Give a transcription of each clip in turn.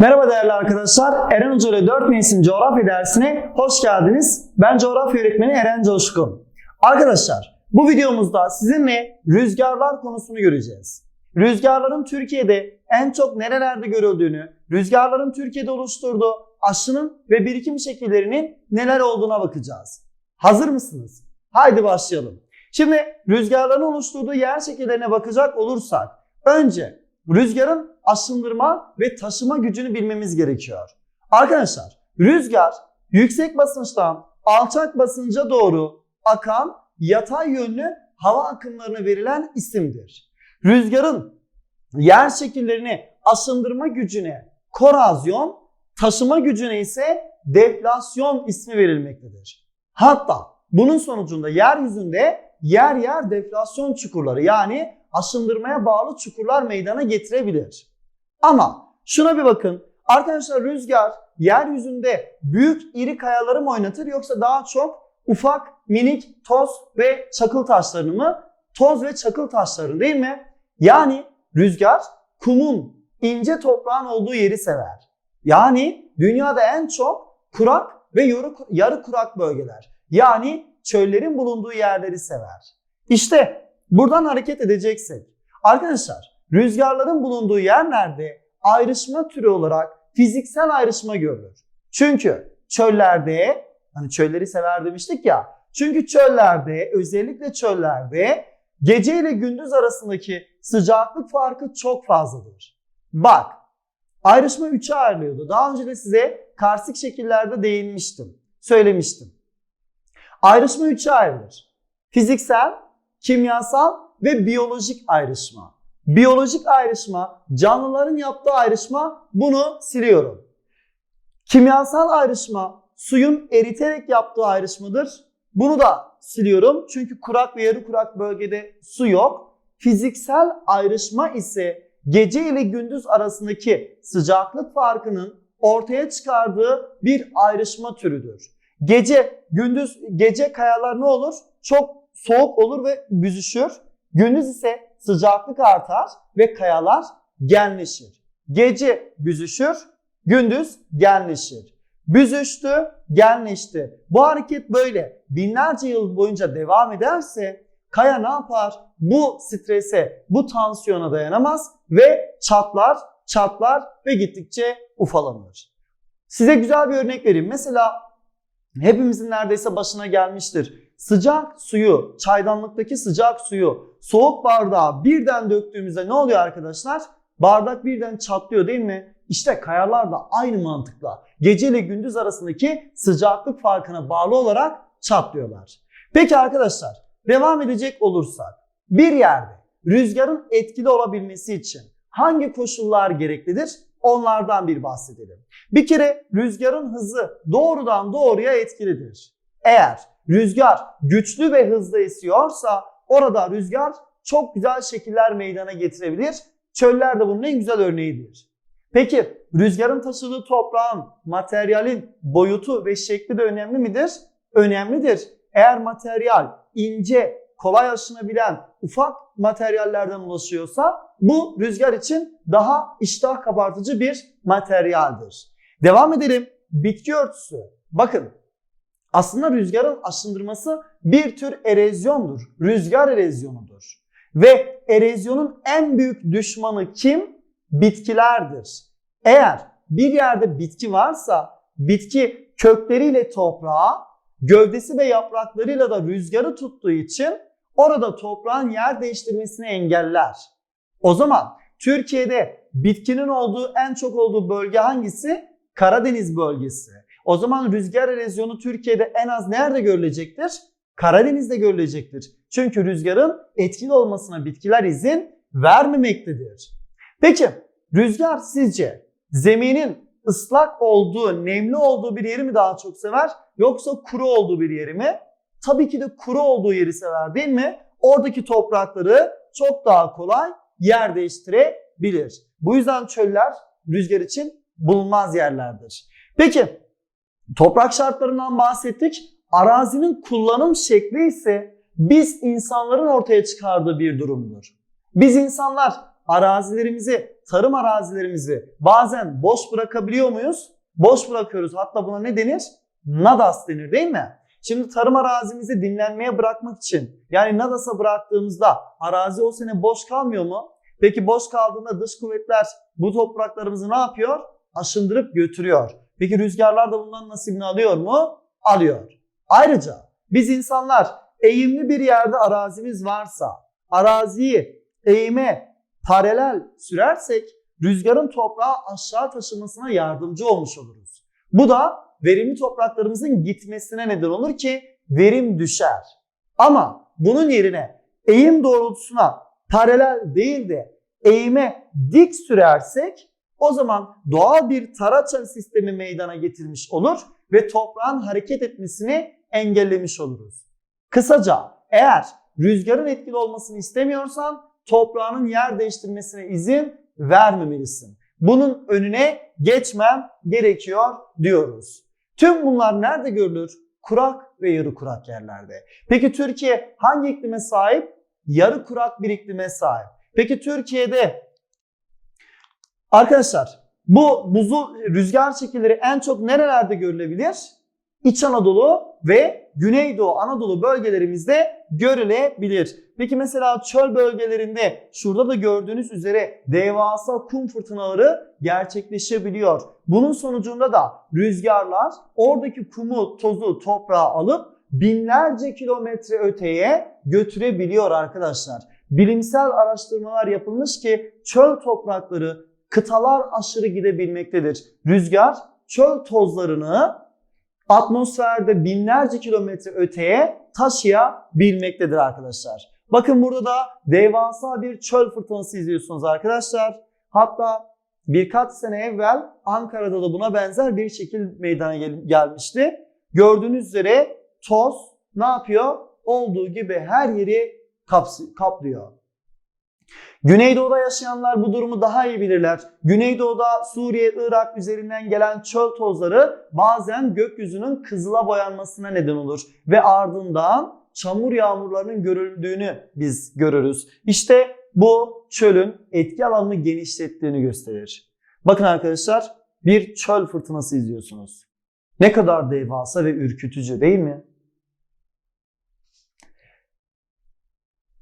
Merhaba değerli arkadaşlar. Eren Hoca ile 4 mevsim coğrafya dersine hoş geldiniz. Ben coğrafya öğretmeni Eren Coşkun. Arkadaşlar bu videomuzda sizinle rüzgarlar konusunu göreceğiz. Rüzgarların Türkiye'de en çok nerelerde görüldüğünü, rüzgarların Türkiye'de oluşturduğu aşının ve birikim şekillerinin neler olduğuna bakacağız. Hazır mısınız? Haydi başlayalım. Şimdi rüzgarların oluşturduğu yer şekillerine bakacak olursak önce rüzgarın aşındırma ve taşıma gücünü bilmemiz gerekiyor. Arkadaşlar rüzgar yüksek basınçtan alçak basınca doğru akan yatay yönlü hava akımlarına verilen isimdir. Rüzgarın yer şekillerini aşındırma gücüne korozyon, taşıma gücüne ise deflasyon ismi verilmektedir. Hatta bunun sonucunda yeryüzünde yer yer deflasyon çukurları yani aşındırmaya bağlı çukurlar meydana getirebilir. Ama şuna bir bakın. Arkadaşlar rüzgar yeryüzünde büyük iri kayaları mı oynatır yoksa daha çok ufak minik toz ve çakıl taşlarını mı? Toz ve çakıl taşları değil mi? Yani rüzgar kumun, ince toprağın olduğu yeri sever. Yani dünyada en çok kurak ve yarı, yarı kurak bölgeler. Yani çöllerin bulunduğu yerleri sever. İşte buradan hareket edeceksek. Arkadaşlar rüzgarların bulunduğu yerlerde ayrışma türü olarak fiziksel ayrışma görülür. Çünkü çöllerde hani çölleri sever demiştik ya. Çünkü çöllerde özellikle çöllerde gece ile gündüz arasındaki sıcaklık farkı çok fazladır. Bak ayrışma 3'e ayrılıyordu. Daha önce de size karstik şekillerde değinmiştim. Söylemiştim. Ayrışma 3'e ayrılır. Fiziksel, kimyasal ve biyolojik ayrışma. Biyolojik ayrışma, canlıların yaptığı ayrışma bunu siliyorum. Kimyasal ayrışma, suyun eriterek yaptığı ayrışmadır. Bunu da siliyorum çünkü kurak ve yarı kurak bölgede su yok. Fiziksel ayrışma ise gece ile gündüz arasındaki sıcaklık farkının ortaya çıkardığı bir ayrışma türüdür. Gece, gündüz, gece kayalar ne olur? Çok soğuk olur ve büzüşür. Gündüz ise sıcaklık artar ve kayalar genleşir. Gece büzüşür, gündüz genleşir. Büzüştü, genleşti. Bu hareket böyle binlerce yıl boyunca devam ederse kaya ne yapar? Bu strese, bu tansiyona dayanamaz ve çatlar, çatlar ve gittikçe ufalanır. Size güzel bir örnek vereyim. Mesela hepimizin neredeyse başına gelmiştir. Sıcak suyu, çaydanlıktaki sıcak suyu soğuk bardağa birden döktüğümüzde ne oluyor arkadaşlar? Bardak birden çatlıyor değil mi? İşte kayalar da aynı mantıkla gece ile gündüz arasındaki sıcaklık farkına bağlı olarak çatlıyorlar. Peki arkadaşlar devam edecek olursak bir yerde rüzgarın etkili olabilmesi için hangi koşullar gereklidir? Onlardan bir bahsedelim. Bir kere rüzgarın hızı doğrudan doğruya etkilidir. Eğer rüzgar güçlü ve hızlı esiyorsa orada rüzgar çok güzel şekiller meydana getirebilir. Çöller de bunun en güzel örneğidir. Peki rüzgarın taşıdığı toprağın, materyalin boyutu ve şekli de önemli midir? Önemlidir. Eğer materyal ince, kolay aşınabilen ufak materyallerden ulaşıyorsa bu rüzgar için daha iştah kabartıcı bir materyaldir. Devam edelim. Bitki örtüsü. Bakın aslında rüzgarın aşındırması bir tür erozyondur. Rüzgar erozyonudur. Ve erozyonun en büyük düşmanı kim? Bitkilerdir. Eğer bir yerde bitki varsa bitki kökleriyle toprağa, gövdesi ve yapraklarıyla da rüzgarı tuttuğu için orada toprağın yer değiştirmesini engeller. O zaman Türkiye'de bitkinin olduğu en çok olduğu bölge hangisi? Karadeniz bölgesi. O zaman rüzgar erozyonu Türkiye'de en az nerede görülecektir? Karadeniz'de görülecektir. Çünkü rüzgarın etkili olmasına bitkiler izin vermemektedir. Peki rüzgar sizce zeminin ıslak olduğu, nemli olduğu bir yeri mi daha çok sever yoksa kuru olduğu bir yeri mi? Tabii ki de kuru olduğu yeri sever değil mi? Oradaki toprakları çok daha kolay yer değiştirebilir. Bu yüzden çöller rüzgar için bulunmaz yerlerdir. Peki toprak şartlarından bahsettik. Arazinin kullanım şekli ise biz insanların ortaya çıkardığı bir durumdur. Biz insanlar arazilerimizi tarım arazilerimizi bazen boş bırakabiliyor muyuz? Boş bırakıyoruz. Hatta buna ne denir? Nadas denir değil mi? Şimdi tarım arazimizi dinlenmeye bırakmak için yani Nadas'a bıraktığımızda arazi o sene boş kalmıyor mu? Peki boş kaldığında dış kuvvetler bu topraklarımızı ne yapıyor? Aşındırıp götürüyor. Peki rüzgarlar da bundan nasibini alıyor mu? Alıyor. Ayrıca biz insanlar eğimli bir yerde arazimiz varsa araziyi eğime paralel sürersek rüzgarın toprağı aşağı taşımasına yardımcı olmuş oluruz. Bu da verimli topraklarımızın gitmesine neden olur ki verim düşer. Ama bunun yerine eğim doğrultusuna paralel değil de eğime dik sürersek o zaman doğal bir taraça sistemi meydana getirmiş olur ve toprağın hareket etmesini engellemiş oluruz. Kısaca eğer rüzgarın etkili olmasını istemiyorsan toprağının yer değiştirmesine izin vermemelisin. Bunun önüne geçmem gerekiyor diyoruz. Tüm bunlar nerede görülür? Kurak ve yarı kurak yerlerde. Peki Türkiye hangi iklime sahip? Yarı kurak bir iklime sahip. Peki Türkiye'de arkadaşlar bu buzul rüzgar şekilleri en çok nerelerde görülebilir? İç Anadolu ve Güneydoğu Anadolu bölgelerimizde görülebilir. Peki mesela çöl bölgelerinde şurada da gördüğünüz üzere devasa kum fırtınaları gerçekleşebiliyor. Bunun sonucunda da rüzgarlar oradaki kumu, tozu, toprağı alıp binlerce kilometre öteye götürebiliyor arkadaşlar. Bilimsel araştırmalar yapılmış ki çöl toprakları kıtalar aşırı gidebilmektedir. Rüzgar çöl tozlarını atmosferde binlerce kilometre öteye taşıyabilmektedir arkadaşlar. Bakın burada da devasa bir çöl fırtınası izliyorsunuz arkadaşlar. Hatta birkaç sene evvel Ankara'da da buna benzer bir şekil meydana gel- gelmişti. Gördüğünüz üzere toz ne yapıyor? Olduğu gibi her yeri kapsı- kaplıyor. Güneydoğu'da yaşayanlar bu durumu daha iyi bilirler. Güneydoğu'da Suriye, Irak üzerinden gelen çöl tozları bazen gökyüzünün kızıla boyanmasına neden olur. Ve ardından çamur yağmurlarının görüldüğünü biz görürüz. İşte bu çölün etki alanını genişlettiğini gösterir. Bakın arkadaşlar bir çöl fırtınası izliyorsunuz. Ne kadar devasa ve ürkütücü değil mi?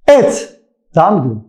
Evet, devam edelim.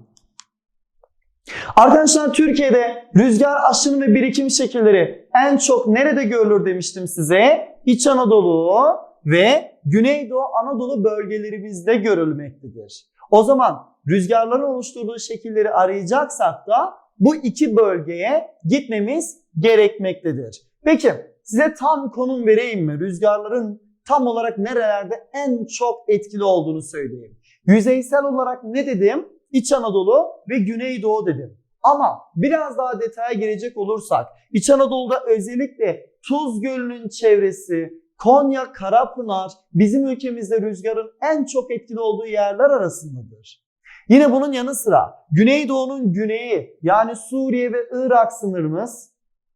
Arkadaşlar Türkiye'de rüzgar aşınım ve birikim şekilleri en çok nerede görülür demiştim size. İç Anadolu ve Güneydoğu Anadolu bölgelerimizde görülmektedir. O zaman rüzgarların oluşturduğu şekilleri arayacaksak da bu iki bölgeye gitmemiz gerekmektedir. Peki size tam konum vereyim mi? Rüzgarların tam olarak nerelerde en çok etkili olduğunu söyleyeyim. Yüzeysel olarak ne dedim? İç Anadolu ve Güneydoğu dedim. Ama biraz daha detaya girecek olursak İç Anadolu'da özellikle Tuz Gölü'nün çevresi, Konya, Karapınar bizim ülkemizde rüzgarın en çok etkili olduğu yerler arasındadır. Yine bunun yanı sıra Güneydoğu'nun güneyi yani Suriye ve Irak sınırımız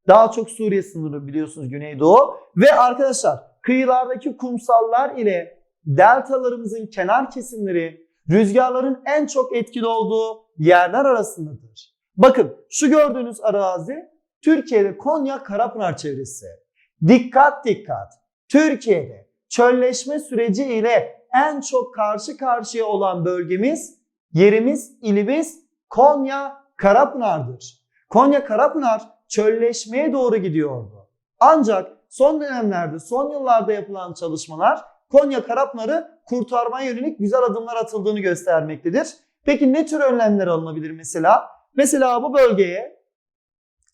daha çok Suriye sınırı biliyorsunuz Güneydoğu ve arkadaşlar kıyılardaki kumsallar ile deltalarımızın kenar kesimleri rüzgarların en çok etkili olduğu yerler arasındadır. Bakın şu gördüğünüz arazi Türkiye'de Konya Karapınar çevresi. Dikkat dikkat. Türkiye'de çölleşme süreci ile en çok karşı karşıya olan bölgemiz, yerimiz, ilimiz Konya Karapınar'dır. Konya Karapınar çölleşmeye doğru gidiyordu. Ancak son dönemlerde, son yıllarda yapılan çalışmalar Konya Karapınar'ı kurtarmaya yönelik güzel adımlar atıldığını göstermektedir. Peki ne tür önlemler alınabilir mesela? Mesela bu bölgeye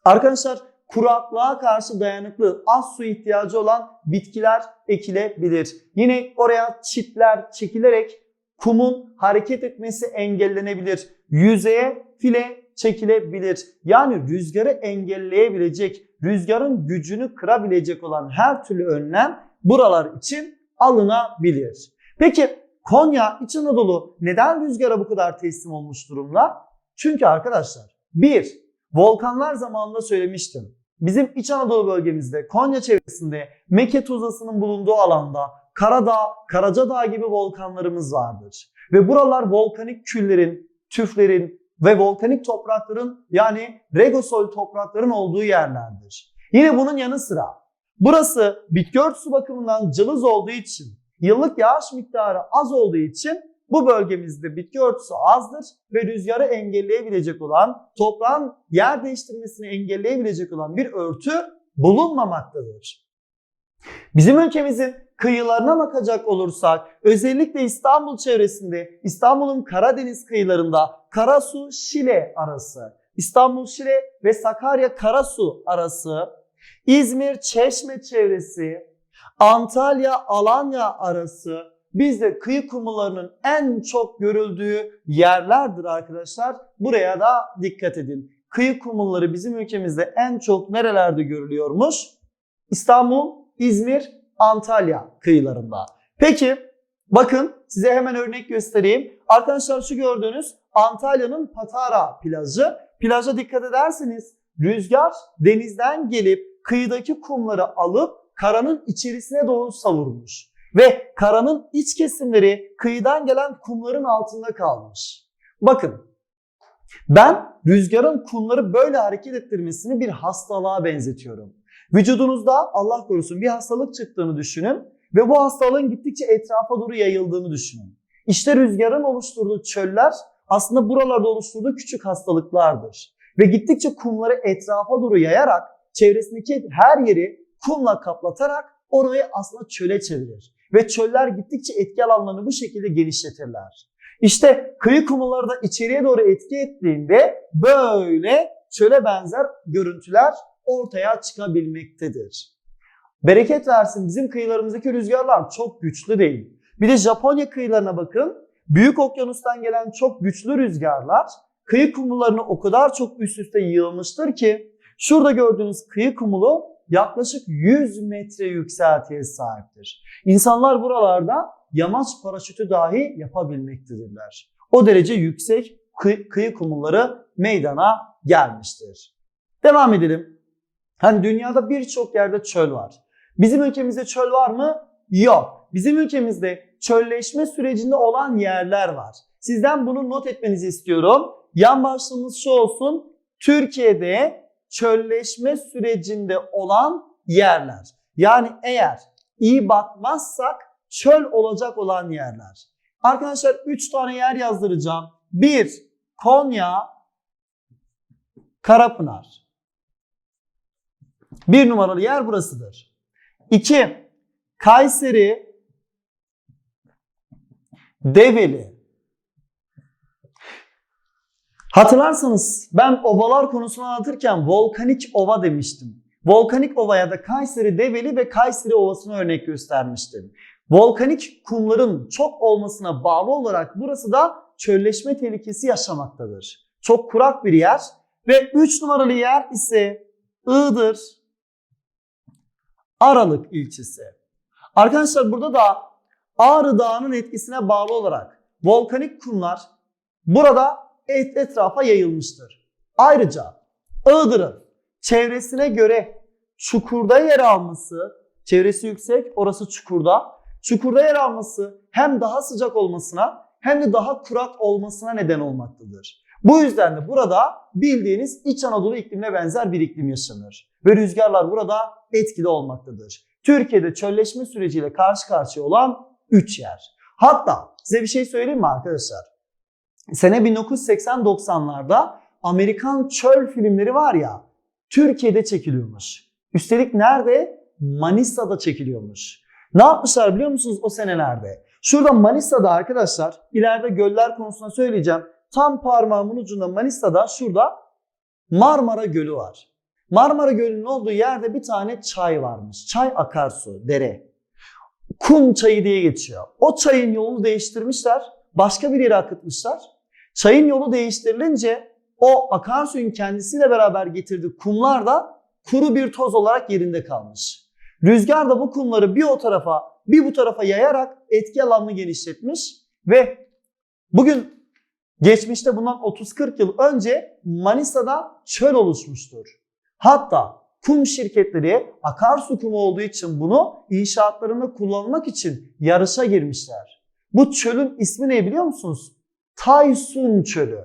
arkadaşlar kuraklığa karşı dayanıklı az su ihtiyacı olan bitkiler ekilebilir. Yine oraya çitler çekilerek kumun hareket etmesi engellenebilir. Yüzeye file çekilebilir. Yani rüzgarı engelleyebilecek, rüzgarın gücünü kırabilecek olan her türlü önlem buralar için alınabilir. Peki Konya, İç Anadolu neden rüzgara bu kadar teslim olmuş durumda? Çünkü arkadaşlar bir, volkanlar zamanında söylemiştim. Bizim İç Anadolu bölgemizde, Konya çevresinde Meke Tuzlası'nın bulunduğu alanda Karadağ, Karacadağ gibi volkanlarımız vardır. Ve buralar volkanik küllerin, tüflerin, ve volkanik toprakların yani regosol toprakların olduğu yerlerdir. Yine bunun yanı sıra burası bitki örtüsü bakımından cılız olduğu için, yıllık yağış miktarı az olduğu için bu bölgemizde bitki örtüsü azdır ve rüzgarı engelleyebilecek olan, toprağın yer değiştirmesini engelleyebilecek olan bir örtü bulunmamaktadır. Bizim ülkemizin kıyılarına bakacak olursak özellikle İstanbul çevresinde İstanbul'un Karadeniz kıyılarında Karasu Şile arası, İstanbul Şile ve Sakarya Karasu arası, İzmir Çeşme çevresi, Antalya Alanya arası bizde kıyı kumullarının en çok görüldüğü yerlerdir arkadaşlar. Buraya da dikkat edin. Kıyı kumulları bizim ülkemizde en çok nerelerde görülüyormuş? İstanbul, İzmir, Antalya kıyılarında. Peki bakın size hemen örnek göstereyim. Arkadaşlar şu gördüğünüz Antalya'nın Patara plajı. Plaja dikkat ederseniz rüzgar denizden gelip kıyıdaki kumları alıp karanın içerisine doğru savurmuş. Ve karanın iç kesimleri kıyıdan gelen kumların altında kalmış. Bakın ben rüzgarın kumları böyle hareket ettirmesini bir hastalığa benzetiyorum. Vücudunuzda Allah korusun bir hastalık çıktığını düşünün ve bu hastalığın gittikçe etrafa doğru yayıldığını düşünün. İşte rüzgarın oluşturduğu çöller aslında buralarda oluşturduğu küçük hastalıklardır. Ve gittikçe kumları etrafa doğru yayarak çevresindeki her yeri kumla kaplatarak orayı aslında çöle çevirir. Ve çöller gittikçe etki alanlarını bu şekilde genişletirler. İşte kıyı kumulları da içeriye doğru etki ettiğinde böyle çöle benzer görüntüler ortaya çıkabilmektedir. Bereket versin bizim kıyılarımızdaki rüzgarlar çok güçlü değil. Bir de Japonya kıyılarına bakın. Büyük okyanustan gelen çok güçlü rüzgarlar kıyı kumullarını o kadar çok üst üste yığılmıştır ki şurada gördüğünüz kıyı kumulu yaklaşık 100 metre yükseltiye sahiptir. İnsanlar buralarda yamaç paraşütü dahi yapabilmektedirler. O derece yüksek kıy- kıyı kumulları meydana gelmiştir. Devam edelim. Hani dünyada birçok yerde çöl var. Bizim ülkemizde çöl var mı? Yok. Bizim ülkemizde çölleşme sürecinde olan yerler var. Sizden bunu not etmenizi istiyorum. Yan başlığımız şu olsun. Türkiye'de çölleşme sürecinde olan yerler. Yani eğer iyi bakmazsak çöl olacak olan yerler. Arkadaşlar 3 tane yer yazdıracağım. 1. Konya, Karapınar. Bir numaralı yer burasıdır. 2. Kayseri, Develi. Hatırlarsanız ben ovalar konusunu anlatırken volkanik ova demiştim. Volkanik ova ya da Kayseri Develi ve Kayseri Ovası'na örnek göstermiştim. Volkanik kumların çok olmasına bağlı olarak burası da çölleşme tehlikesi yaşamaktadır. Çok kurak bir yer ve 3 numaralı yer ise Iğdır, Aralık ilçesi. Arkadaşlar burada da Ağrı Dağı'nın etkisine bağlı olarak volkanik kumlar burada et etrafa yayılmıştır. Ayrıca Iğdır'ın çevresine göre çukurda yer alması, çevresi yüksek, orası çukurda. Çukurda yer alması hem daha sıcak olmasına hem de daha kurak olmasına neden olmaktadır. Bu yüzden de burada bildiğiniz İç Anadolu iklimine benzer bir iklim yaşanır. Ve rüzgarlar burada etkili olmaktadır. Türkiye'de çölleşme süreciyle karşı karşıya olan 3 yer. Hatta size bir şey söyleyeyim mi arkadaşlar? Sene 1980-90'larda Amerikan çöl filmleri var ya Türkiye'de çekiliyormuş. Üstelik nerede? Manisa'da çekiliyormuş. Ne yapmışlar biliyor musunuz o senelerde? Şurada Manisa'da arkadaşlar ileride göller konusunda söyleyeceğim. Tam parmağımın ucunda Manisa'da şurada Marmara Gölü var. Marmara Gölü'nün olduğu yerde bir tane çay varmış. Çay akarsu, dere. Kum çayı diye geçiyor. O çayın yolunu değiştirmişler. Başka bir yere akıtmışlar. Çayın yolu değiştirilince o akarsuyun kendisiyle beraber getirdiği kumlar da kuru bir toz olarak yerinde kalmış. Rüzgar da bu kumları bir o tarafa bir bu tarafa yayarak etki alanını genişletmiş ve bugün geçmişte bundan 30-40 yıl önce Manisa'da çöl oluşmuştur. Hatta kum şirketleri akarsu kumu olduğu için bunu inşaatlarında kullanmak için yarışa girmişler. Bu çölün ismi ne biliyor musunuz? Taysun Çölü.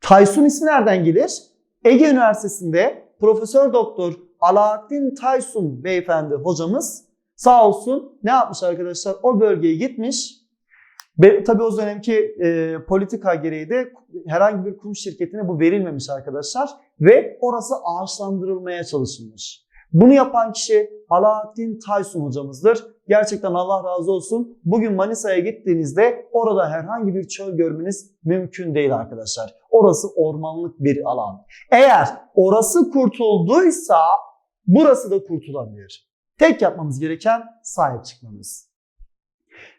Taysun ismi nereden gelir? Ege Üniversitesi'nde Profesör Doktor Alaaddin Taysun beyefendi hocamız sağ olsun ne yapmış arkadaşlar? O bölgeye gitmiş. Ve tabii o dönemki e, politika gereği de herhangi bir kum şirketine bu verilmemiş arkadaşlar. Ve orası ağaçlandırılmaya çalışılmış. Bunu yapan kişi Alaaddin Taysun hocamızdır. Gerçekten Allah razı olsun. Bugün Manisa'ya gittiğinizde orada herhangi bir çöl görmeniz mümkün değil arkadaşlar. Orası ormanlık bir alan. Eğer orası kurtulduysa burası da kurtulabilir. Tek yapmamız gereken sahip çıkmamız.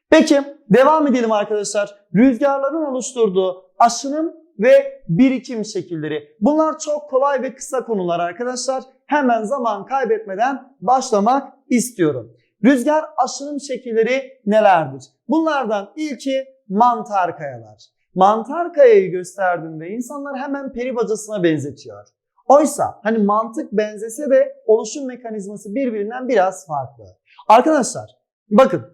Peki devam edelim arkadaşlar. Rüzgarların oluşturduğu aşınım ve birikim şekilleri. Bunlar çok kolay ve kısa konular arkadaşlar. Hemen zaman kaybetmeden başlamak istiyorum. Rüzgar aşınım şekilleri nelerdir? Bunlardan ilki mantar kayalar. Mantar kayayı gösterdiğinde insanlar hemen peri bacasına benzetiyor. Oysa hani mantık benzese de oluşum mekanizması birbirinden biraz farklı. Arkadaşlar bakın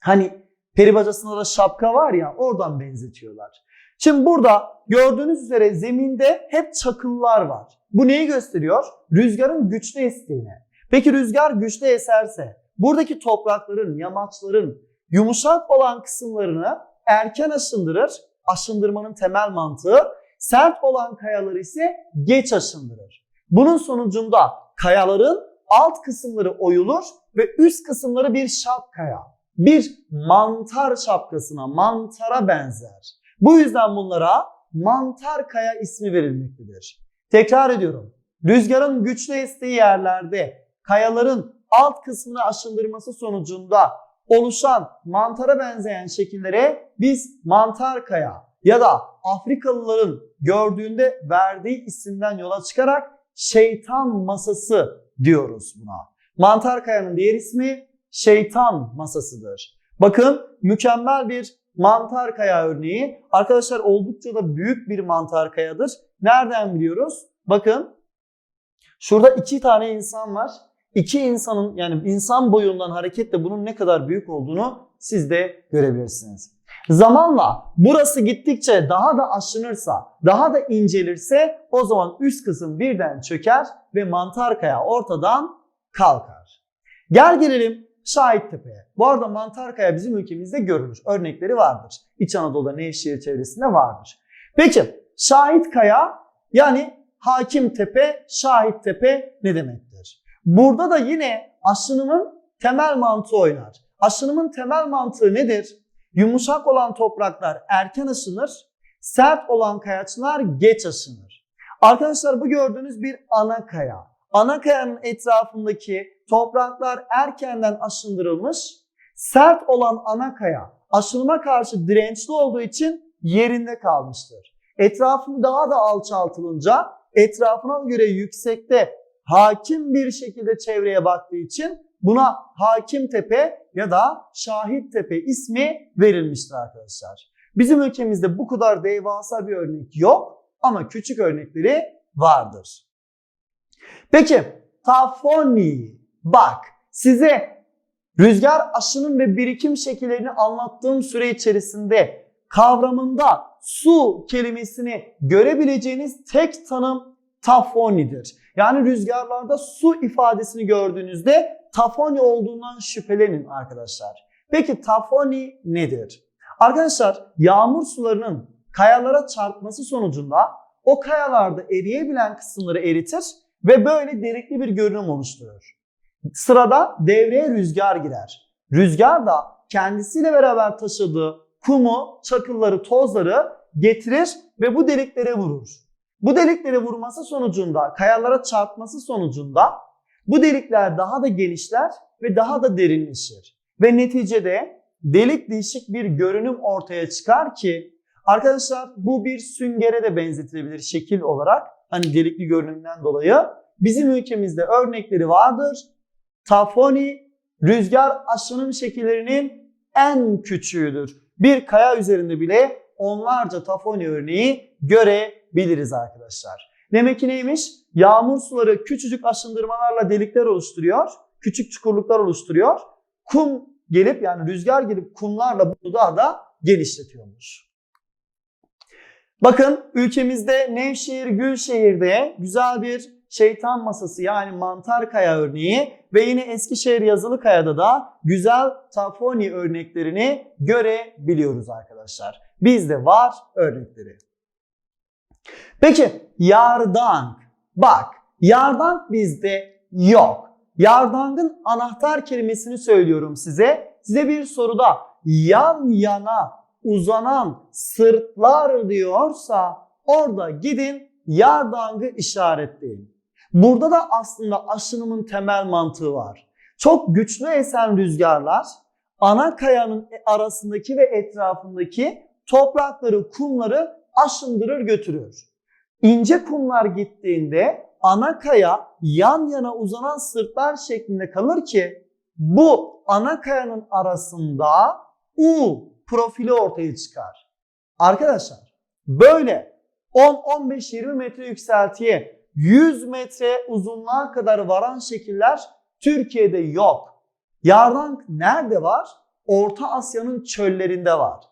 hani peri bacasında da şapka var ya oradan benzetiyorlar. Şimdi burada gördüğünüz üzere zeminde hep çakıllar var. Bu neyi gösteriyor? Rüzgarın güçlü estiğini. Peki rüzgar güçlü eserse buradaki toprakların, yamaçların yumuşak olan kısımlarını erken aşındırır. Aşındırmanın temel mantığı. Sert olan kayaları ise geç aşındırır. Bunun sonucunda kayaların alt kısımları oyulur ve üst kısımları bir şapkaya, bir mantar şapkasına, mantara benzer. Bu yüzden bunlara mantar kaya ismi verilmektedir. Tekrar ediyorum. Rüzgarın güçlü estiği yerlerde kayaların alt kısmını aşındırması sonucunda oluşan mantara benzeyen şekillere biz mantar kaya ya da Afrikalıların gördüğünde verdiği isimden yola çıkarak şeytan masası diyoruz buna. Mantar kayanın diğer ismi şeytan masasıdır. Bakın mükemmel bir mantar kaya örneği. Arkadaşlar oldukça da büyük bir mantar kayadır. Nereden biliyoruz? Bakın şurada iki tane insan var. İki insanın yani insan boyundan hareketle bunun ne kadar büyük olduğunu siz de görebilirsiniz. Zamanla burası gittikçe daha da aşınırsa, daha da incelirse o zaman üst kısım birden çöker ve mantar kaya ortadan kalkar. Gel gelelim Şahit Tepe'ye. Bu arada mantar kaya bizim ülkemizde görülür. Örnekleri vardır. İç Anadolu'da Nevşehir çevresinde vardır. Peki Şahit Kaya yani Hakim Tepe, Şahit Tepe ne demektir? Burada da yine aşınımın temel mantığı oynar. Aşınımın temel mantığı nedir? Yumuşak olan topraklar erken aşınır, sert olan kayaçlar geç aşınır. Arkadaşlar bu gördüğünüz bir ana kaya. Ana kayanın etrafındaki topraklar erkenden aşındırılmış, sert olan ana kaya aşınma karşı dirençli olduğu için yerinde kalmıştır. Etrafını daha da alçaltılınca etrafına göre yüksekte hakim bir şekilde çevreye baktığı için buna Hakim Tepe ya da Şahit Tepe ismi verilmiştir arkadaşlar. Bizim ülkemizde bu kadar devasa bir örnek yok ama küçük örnekleri vardır. Peki tafoni bak size rüzgar aşının ve birikim şekillerini anlattığım süre içerisinde kavramında su kelimesini görebileceğiniz tek tanım tafonidir. Yani rüzgarlarda su ifadesini gördüğünüzde tafoni olduğundan şüphelenin arkadaşlar. Peki tafoni nedir? Arkadaşlar yağmur sularının kayalara çarpması sonucunda o kayalarda eriyebilen kısımları eritir ve böyle delikli bir görünüm oluşturur. Sırada devreye rüzgar girer. Rüzgar da kendisiyle beraber taşıdığı kumu, çakılları, tozları getirir ve bu deliklere vurur. Bu deliklere vurması sonucunda, kayalara çarpması sonucunda bu delikler daha da genişler ve daha da derinleşir. Ve neticede delik değişik bir görünüm ortaya çıkar ki arkadaşlar bu bir süngere de benzetilebilir şekil olarak. Hani delikli görünümden dolayı. Bizim ülkemizde örnekleri vardır. Tafoni rüzgar aşınım şekillerinin en küçüğüdür. Bir kaya üzerinde bile onlarca tafoni örneği görebiliriz arkadaşlar. Demek ki? Yağmur suları küçücük aşındırmalarla delikler oluşturuyor. Küçük çukurluklar oluşturuyor. Kum gelip yani rüzgar gelip kumlarla bunu daha da genişletiyormuş. Bakın ülkemizde Nevşehir Gülşehir'de güzel bir şeytan masası yani mantar kaya örneği ve yine Eskişehir Yazılı Kaya'da da güzel tafoni örneklerini görebiliyoruz arkadaşlar. Bizde var örnekleri. Peki yardank. Bak yardank bizde yok. Yardangın anahtar kelimesini söylüyorum size. Size bir soruda yan yana uzanan sırtlar diyorsa orada gidin yardangı işaretleyin. Burada da aslında aşınımın temel mantığı var. Çok güçlü esen rüzgarlar ana kayanın arasındaki ve etrafındaki toprakları, kumları aşındırır götürür. İnce kumlar gittiğinde ana kaya yan yana uzanan sırtlar şeklinde kalır ki bu ana kayanın arasında U profili ortaya çıkar. Arkadaşlar böyle 10-15-20 metre yükseltiye 100 metre uzunluğa kadar varan şekiller Türkiye'de yok. Yardank nerede var? Orta Asya'nın çöllerinde var.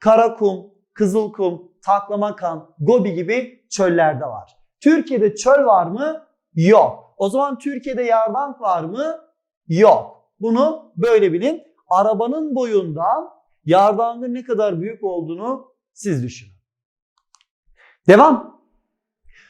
Karakum, Kızılkum, Taklamakan, Gobi gibi çöllerde var. Türkiye'de çöl var mı? Yok. O zaman Türkiye'de yardank var mı? Yok. Bunu böyle bilin. Arabanın boyundan yardangın ne kadar büyük olduğunu siz düşünün. Devam.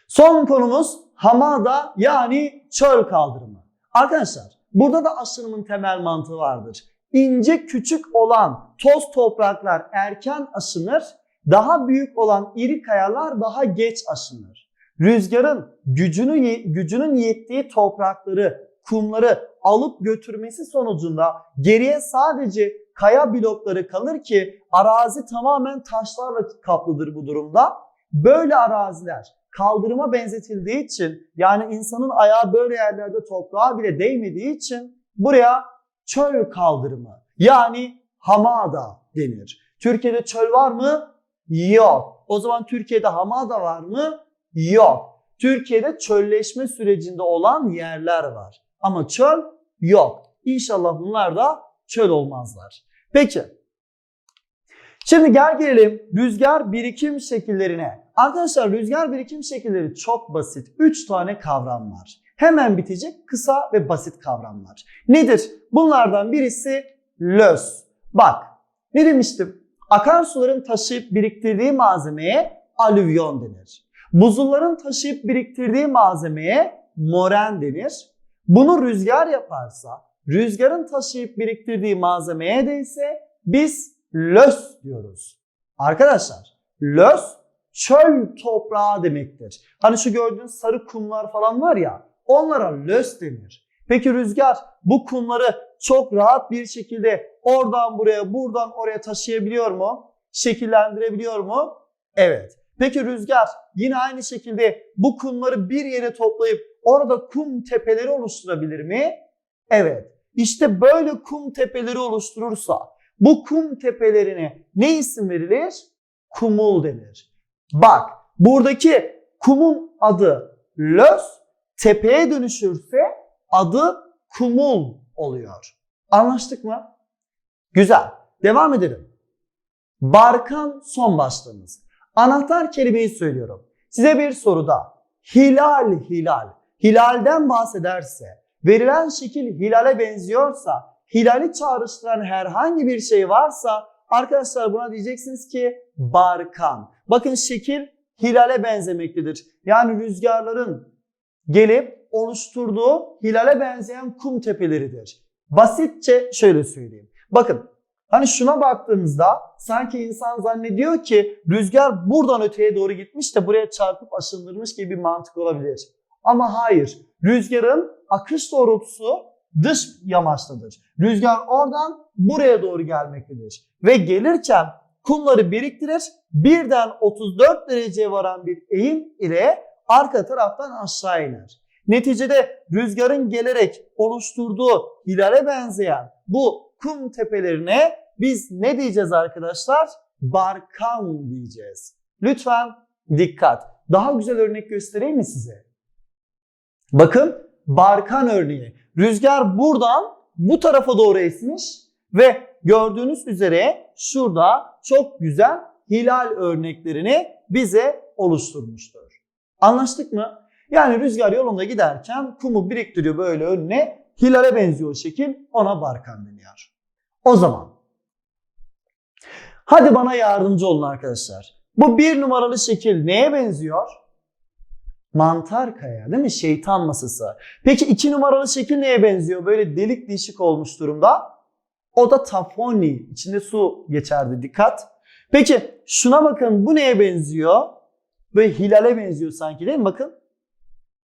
Son konumuz hamada yani çöl kaldırımı. Arkadaşlar burada da aşınımın temel mantığı vardır. İnce küçük olan toz topraklar erken aşınır, daha büyük olan iri kayalar daha geç aşınır. Rüzgarın gücünü, gücünün yettiği toprakları, kumları alıp götürmesi sonucunda geriye sadece kaya blokları kalır ki arazi tamamen taşlarla kaplıdır bu durumda. Böyle araziler kaldırıma benzetildiği için yani insanın ayağı böyle yerlerde toprağa bile değmediği için buraya çöl kaldırımı yani hamada denir. Türkiye'de çöl var mı? Yok. O zaman Türkiye'de hamada var mı? Yok. Türkiye'de çölleşme sürecinde olan yerler var. Ama çöl yok. İnşallah bunlar da çöl olmazlar. Peki. Şimdi gel gelelim rüzgar birikim şekillerine. Arkadaşlar rüzgar birikim şekilleri çok basit. 3 tane kavram var. Hemen bitecek kısa ve basit kavramlar. Nedir? Bunlardan birisi lös. Bak ne demiştim? Akarsuların taşıyıp biriktirdiği malzemeye alüvyon denir. Buzulların taşıyıp biriktirdiği malzemeye moren denir. Bunu rüzgar yaparsa rüzgarın taşıyıp biriktirdiği malzemeye de ise biz lös diyoruz. Arkadaşlar lös çöl toprağı demektir. Hani şu gördüğünüz sarı kumlar falan var ya onlara lös denir. Peki rüzgar bu kumları çok rahat bir şekilde oradan buraya buradan oraya taşıyabiliyor mu? Şekillendirebiliyor mu? Evet. Peki rüzgar yine aynı şekilde bu kumları bir yere toplayıp orada kum tepeleri oluşturabilir mi? Evet. İşte böyle kum tepeleri oluşturursa bu kum tepelerine ne isim verilir? Kumul denir. Bak buradaki kumun adı lös, tepeye dönüşürse adı kumul oluyor. Anlaştık mı? Güzel. Devam edelim. Barkan son başlığımız. Anahtar kelimeyi söylüyorum. Size bir soruda hilal hilal, hilalden bahsederse, verilen şekil hilale benziyorsa, hilali çağrıştıran herhangi bir şey varsa arkadaşlar buna diyeceksiniz ki barkan. Bakın şekil hilale benzemektedir. Yani rüzgarların gelip oluşturduğu hilale benzeyen kum tepeleridir. Basitçe şöyle söyleyeyim. Bakın hani şuna baktığımızda sanki insan zannediyor ki rüzgar buradan öteye doğru gitmiş de buraya çarpıp aşındırmış gibi bir mantık olabilir. Ama hayır. Rüzgarın akış doğrultusu dış yamaçtadır. Rüzgar oradan buraya doğru gelmektedir. Ve gelirken kumları biriktirir. Birden 34 dereceye varan bir eğim ile arka taraftan aşağı iner. Neticede rüzgarın gelerek oluşturduğu hilale benzeyen bu kum tepelerine biz ne diyeceğiz arkadaşlar? Barkan diyeceğiz. Lütfen dikkat. Daha güzel örnek göstereyim mi size? Bakın barkan örneği. Rüzgar buradan bu tarafa doğru esmiş ve gördüğünüz üzere şurada çok güzel hilal örneklerini bize oluşturmuştur. Anlaştık mı? Yani rüzgar yolunda giderken kumu biriktiriyor böyle önüne. Hilale benziyor şekil. Ona barkan deniyor. O zaman hadi bana yardımcı olun arkadaşlar. Bu bir numaralı şekil neye benziyor? Mantar kaya değil mi? Şeytan masası. Peki iki numaralı şekil neye benziyor? Böyle delik deşik olmuş durumda. O da tafoni. İçinde su geçerdi dikkat. Peki şuna bakın bu neye benziyor? Böyle hilale benziyor sanki değil mi? Bakın.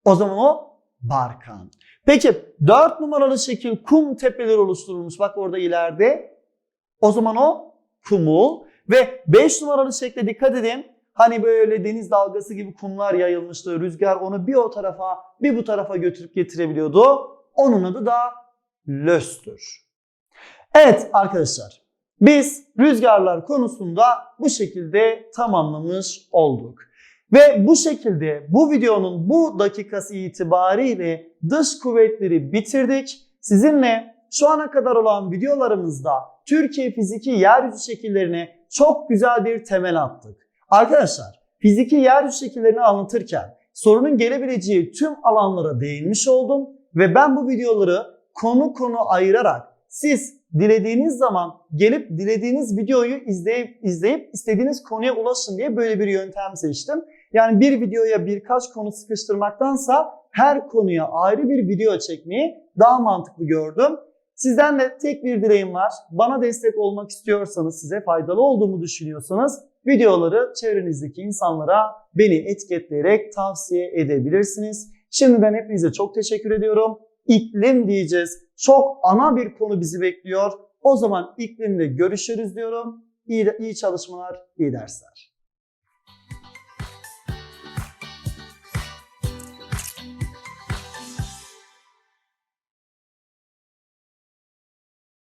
O zaman o barkan. Peki 4 numaralı şekil kum tepeleri oluşturulmuş. Bak orada ileride. O zaman o kumul. Ve 5 numaralı şekle dikkat edin. Hani böyle deniz dalgası gibi kumlar yayılmıştı. Rüzgar onu bir o tarafa bir bu tarafa götürüp getirebiliyordu. Onun adı da löstür. Evet arkadaşlar biz rüzgarlar konusunda bu şekilde tamamlamış olduk. Ve bu şekilde bu videonun bu dakikası itibariyle dış kuvvetleri bitirdik. Sizinle şu ana kadar olan videolarımızda Türkiye fiziki yeryüzü şekillerine çok güzel bir temel attık. Arkadaşlar fiziki yeryüzü şekillerini anlatırken sorunun gelebileceği tüm alanlara değinmiş oldum ve ben bu videoları konu konu ayırarak siz dilediğiniz zaman gelip dilediğiniz videoyu izleyip izleyip istediğiniz konuya ulaşın diye böyle bir yöntem seçtim. Yani bir videoya birkaç konu sıkıştırmaktansa her konuya ayrı bir video çekmeyi daha mantıklı gördüm. Sizden de tek bir dileğim var. Bana destek olmak istiyorsanız, size faydalı olduğumu düşünüyorsanız videoları çevrenizdeki insanlara beni etiketleyerek tavsiye edebilirsiniz. Şimdiden hepinize çok teşekkür ediyorum. İklim diyeceğiz. Çok ana bir konu bizi bekliyor. O zaman iklimde görüşürüz diyorum. İyi, iyi çalışmalar, iyi dersler.